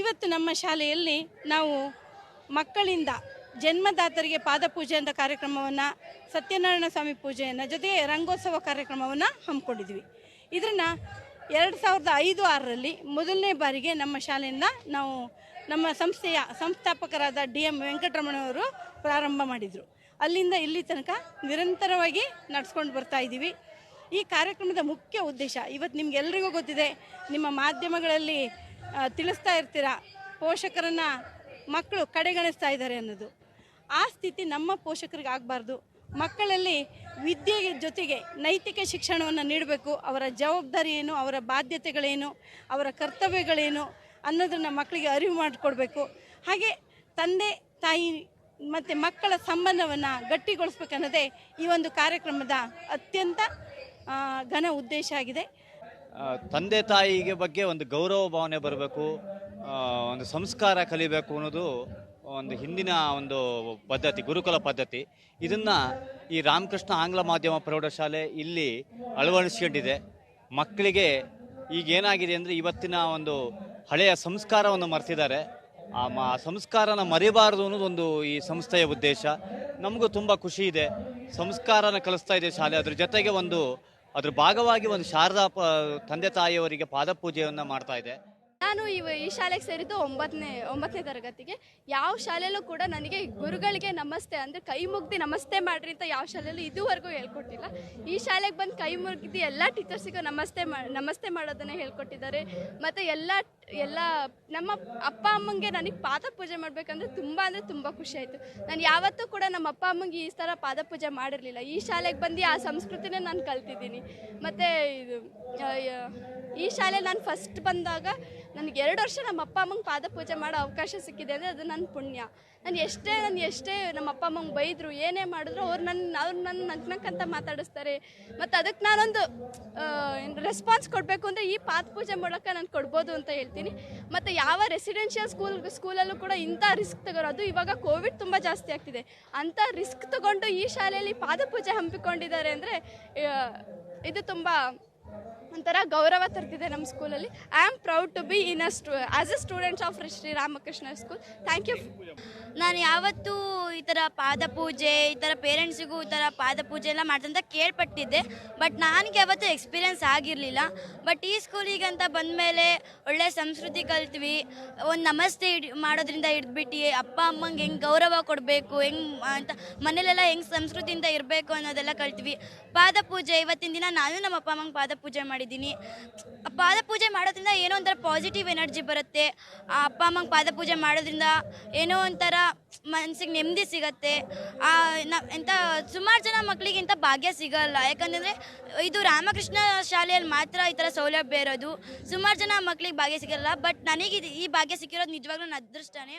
ಇವತ್ತು ನಮ್ಮ ಶಾಲೆಯಲ್ಲಿ ನಾವು ಮಕ್ಕಳಿಂದ ಜನ್ಮದಾತರಿಗೆ ಪಾದಪೂಜೆ ಅಂತ ಕಾರ್ಯಕ್ರಮವನ್ನು ಸತ್ಯನಾರಾಯಣ ಸ್ವಾಮಿ ಪೂಜೆಯನ್ನು ಜೊತೆಗೆ ರಂಗೋತ್ಸವ ಕಾರ್ಯಕ್ರಮವನ್ನು ಹಮ್ಮಿಕೊಂಡಿದ್ವಿ. ಇದನ್ನು ಎರಡು ಸಾವಿರದ ಐದು ಆರರಲ್ಲಿ ಮೊದಲನೇ ಬಾರಿಗೆ ನಮ್ಮ ಶಾಲೆಯಿಂದ ನಾವು ನಮ್ಮ ಸಂಸ್ಥೆಯ ಸಂಸ್ಥಾಪಕರಾದ ಡಿ ಎಂ ವೆಂಕಟರಮಣವರು ಪ್ರಾರಂಭ ಮಾಡಿದರು. ಅಲ್ಲಿಂದ ಇಲ್ಲಿ ತನಕ ನಿರಂತರವಾಗಿ ನಡೆಸ್ಕೊಂಡು ಬರ್ತಾ ಇದ್ದೀವಿ. ಈ ಕಾರ್ಯಕ್ರಮದ ಮುಖ್ಯ ಉದ್ದೇಶ, ಇವತ್ತು ನಿಮಗೆಲ್ರಿಗೂ ಗೊತ್ತಿದೆ, ನಿಮ್ಮ ಮಾಧ್ಯಮಗಳಲ್ಲಿ ತಿಳಿಸ್ತಾ ಇರ್ತೀರ? ಪೋಷಕರನ್ನು ಮಕ್ಕಳು ಕಡೆಗಣಿಸ್ತಾ ಇದ್ದಾರೆ ಅನ್ನೋದು. ಆ ಸ್ಥಿತಿ ನಮ್ಮ ಪೋಷಕರಿಗೆ ಆಗಬಾರ್ದು. ಮಕ್ಕಳಲ್ಲಿ ವಿದ್ಯೆಗೆ ಜೊತೆಗೆ ನೈತಿಕ ಶಿಕ್ಷಣವನ್ನು ನೀಡಬೇಕು. ಅವರ ಜವಾಬ್ದಾರಿ ಏನು ಅವರ ಬಾಧ್ಯತೆಗಳೇನು, ಅವರ ಕರ್ತವ್ಯಗಳೇನು ಅನ್ನೋದನ್ನು ಮಕ್ಕಳಿಗೆ ಅರಿವು ಮಾಡಿಕೊಡ್ಬೇಕು. ಹಾಗೆ ತಂದೆ, ತಾಯಿ ಮತ್ತು ಮಕ್ಕಳ ಸಂಬಂಧವನ್ನು ಗಟ್ಟಿಗೊಳಿಸ್ಬೇಕನ್ನೋದೇ ಈ ಒಂದು ಕಾರ್ಯಕ್ರಮದ ಅತ್ಯಂತ ಘನ ಉದ್ದೇಶ ಆಗಿದೆ. ತಂದೆ ತಾಯಿಗೆ ಬಗ್ಗೆ ಒಂದು ಗೌರವ ಭಾವನೆ ಬರಬೇಕು ಒಂದು ಸಂಸ್ಕಾರ ಕಲಿಬೇಕು ಅನ್ನೋದು ಒಂದು ಹಿಂದಿನ ಒಂದು ಪದ್ಧತಿ, ಗುರುಕುಲ ಪದ್ಧತಿ. ಇದನ್ನು ಈ ರಾಮಕೃಷ್ಣ ಆಂಗ್ಲ ಮಾಧ್ಯಮ ಪ್ರೌಢಶಾಲೆ ಇಲ್ಲಿ ಅಳವಡಿಸ್ಕೊಂಡಿದೆ. ಮಕ್ಕಳಿಗೆ ಈಗ ಏನಾಗಿದೆ ಅಂದರೆ ಇವತ್ತಿನ ಒಂದು ಹಳೆಯ ಸಂಸ್ಕಾರವನ್ನು ಮರೆತಿದ್ದಾರೆ. ಆ ಮ ಸಂಸ್ಕಾರನ ಮರಿಬಾರದು ಅನ್ನೋದೊಂದು ಈ ಸಂಸ್ಥೆಯ ಉದ್ದೇಶ. ನಮಗೂ ತುಂಬ ಖುಷಿ ಇದೆ. ಸಂಸ್ಕಾರನ ಕಲಿಸ್ತಾ ಇದೆ ಶಾಲೆ. ಅದ್ರ ಜೊತೆಗೆ ಒಂದು ಅದ್ರ ಭಾಗವಾಗಿ ಒಂದು ಶಾರದಾ ಪ, ತಂದೆ ತಾಯಿಯವರಿಗೆ ಪಾದಪೂಜೆಯನ್ನು ಮಾಡ್ತಾ ಇದೆ. ನಾನು ಈ ಶಾಲೆಗೆ ಸೇರಿದ್ದು ಒಂಬತ್ತನೇ ಒಂಬತ್ತನೇ ತರಗತಿಗೆ. ಯಾವ ಶಾಲೆಯಲ್ಲೂ ಕೂಡ ನನಗೆ ಗುರುಗಳಿಗೆ ನಮಸ್ತೆ ಅಂದರೆ ಕೈ ಮುಗ್ದು ನಮಸ್ತೆ ಮಾಡ್ರಿ ಅಂತ ಯಾವ ಶಾಲೆಯಲ್ಲೂ ಇದುವರೆಗೂ ಹೇಳ್ಕೊಟ್ಟಿಲ್ಲ. ಈ ಶಾಲೆಗೆ ಬಂದು ಕೈ ಮುಗ್ದು ಎಲ್ಲ ಟೀಚರ್ಸಿಗೂ ನಮಸ್ತೆ ಮಾ, ನಮಸ್ತೆ ಮಾಡೋದನ್ನೇ ಹೇಳ್ಕೊಟ್ಟಿದ್ದಾರೆ. ಮತ್ತು ಎಲ್ಲ ಎಲ್ಲ ನಮ್ಮ ಅಪ್ಪ ಅಮ್ಮಂಗೆ ನನಗೆ ಪಾದ ಪೂಜೆ ಮಾಡಬೇಕಂದ್ರೆ ತುಂಬ ಅಂದರೆ ತುಂಬ ಖುಷಿ ಆಯಿತು. ನಾನು ಯಾವತ್ತೂ ಕೂಡ ನಮ್ಮ ಅಪ್ಪ ಅಮ್ಮಂಗೆ ಈ ಥರ ಪಾದ ಪೂಜೆ ಮಾಡಿರಲಿಲ್ಲ. ಈ ಶಾಲೆಗೆ ಬಂದು ಆ ಸಂಸ್ಕೃತಿನೇ ನಾನು ಕಲ್ತಿದ್ದೀನಿ. ಮತ್ತು ಇದು ಈ ಶಾಲೆ ನಾನು ಫಸ್ಟ್ ಬಂದಾಗ ನನಗೆ ಎರಡು ವರ್ಷ ನಮ್ಮ ಅಪ್ಪ ಅಮ್ಮಂಗೆ ಪಾದ ಪೂಜೆ ಮಾಡೋ ಅವಕಾಶ ಸಿಕ್ಕಿದೆ ಅಂದರೆ ಅದು ನನ್ನ ಪುಣ್ಯ. ನಾನು ಎಷ್ಟೇ ನಾನು ಎಷ್ಟೇ ನಮ್ಮ ಅಪ್ಪ ಅಮ್ಮಂಗೆ ಬೈದರು, ಏನೇ ಮಾಡಿದ್ರು ಅವ್ರು ನನ್ನ ಅವ್ರು ನನ್ನ ನಗ್ನಕ್ಕಂತ ಮಾತಾಡಿಸ್ತಾರೆ. ಮತ್ತು ಅದಕ್ಕೆ ನಾನೊಂದು ರೆಸ್ಪಾನ್ಸ್ ಕೊಡಬೇಕು ಅಂದರೆ ಈ ಪಾದ ಪೂಜೆ ಮೂಲಕ ನಾನು ಕೊಡ್ಬೋದು ಅಂತ ಹೇಳ್ತೀನಿ. ಮತ್ತು ಯಾವ ರೆಸಿಡೆನ್ಷಿಯಲ್ ಸ್ಕೂಲ್ ಸ್ಕೂಲಲ್ಲೂ ಕೂಡ ಇಂಥ ರಿಸ್ಕ್ ತಗೋರೋದು ಇವಾಗ ಕೋವಿಡ್ ತುಂಬ ಜಾಸ್ತಿ ಆಗ್ತಿದೆ. ಅಂಥ ರಿಸ್ಕ್ ತಗೊಂಡು ಈ ಶಾಲೆಯಲ್ಲಿ ಪಾದಪೂಜೆ ಹಮ್ಮಿಕೊಂಡಿದ್ದಾರೆ ಅಂದರೆ ಇದು ತುಂಬ ಒಂಥರ ಗೌರವ ತರ್ತಿದೆ ನಮ್ಮ ಸ್ಕೂಲಲ್ಲಿ. I am proud to be in a stu as a students of Shri Ramakrishna school thank you ನಾನು ಯಾವತ್ತೂ ಈ ಥರ ಪಾದಪೂಜೆ ಈ ಥರ ಪೇರೆಂಟ್ಸಿಗೂ ಈ ಥರ ಪಾದಪೂಜೆ ಎಲ್ಲ ಮಾಡ್ತಂತ ಕೇಳ್ಪಟ್ಟಿದ್ದೆ. ಬಟ್ ನನಗೆ ಯಾವತ್ತೂ ಎಕ್ಸ್ಪೀರಿಯನ್ಸ್ ಆಗಿರಲಿಲ್ಲ. ಬಟ್ ಈ ಸ್ಕೂಲಿಗಂತ ಬಂದ ಬಂದಮೇಲೆ ಒಳ್ಳೆ ಸಂಸ್ಕೃತಿ ಕಲ್ತ್ವಿ. ಒಂದು ನಮಸ್ತೆ ಇಡ್, ಮಾಡೋದ್ರಿಂದ ಹಿಡ್ದುಬಿಟ್ಟು ಅಪ್ಪ, ಅಮ್ಮಂಗೆ ಹೆಂಗೆ ಗೌರವ ಕೊಡಬೇಕು, ಹೆಂಗೆ ಅಂತ ಮನೇಲೆಲ್ಲ ಹೆಂಗೆ ಸಂಸ್ಕೃತಿಯಿಂದ ಇರಬೇಕು ಅನ್ನೋದೆಲ್ಲ ಕಲ್ತ್ವಿ. ಪಾದಪೂಜೆ ಇವತ್ತಿನ ದಿನ ನಾನು ನಮ್ಮ ಅಪ್ಪ, ಅಮ್ಮಂಗೆ ಪಾದಪೂಜೆ ಮಾಡಿದ್ದೀನಿ. ಪಾದಪೂಜೆ ಮಾಡೋದ್ರಿಂದ ಏನೋ ಒಂಥರ ಪಾಸಿಟಿವ್ ಎನರ್ಜಿ ಬರುತ್ತೆ. ಆ ಅಪ್ಪ ಅಮ್ಮಂಗೆ ಪಾದಪೂಜೆ ಮಾಡೋದ್ರಿಂದ ಏನೋ ಒಂಥರ ಮನಸ್ಸಿಗೆ ನೆಮ್ಮದಿ ಸಿಗತ್ತೆ. ಎಂಥ ಸುಮಾರು ಜನ ಮಕ್ಕಳಿಗೆ ಇಂಥ ಭಾಗ್ಯ ಸಿಗಲ್ಲ. ಯಾಕಂತಂದರೆ ಇದು ರಾಮಕೃಷ್ಣ ಶಾಲೆಯಲ್ಲಿ ಮಾತ್ರ ಈ ಥರ ಸೌಲಭ್ಯ ಇರೋದು. ಸುಮಾರು ಜನ ಮಕ್ಕಳಿಗೆ ಭಾಗ್ಯ ಸಿಗಲ್ಲ. ಬಟ್ ನನಗೆ ಈ ಭಾಗ್ಯ ಸಿಕ್ಕಿರೋದು ನಿಜವಾಗ್ಲೂ ನನ್ನ ಅದೃಷ್ಟನೇ.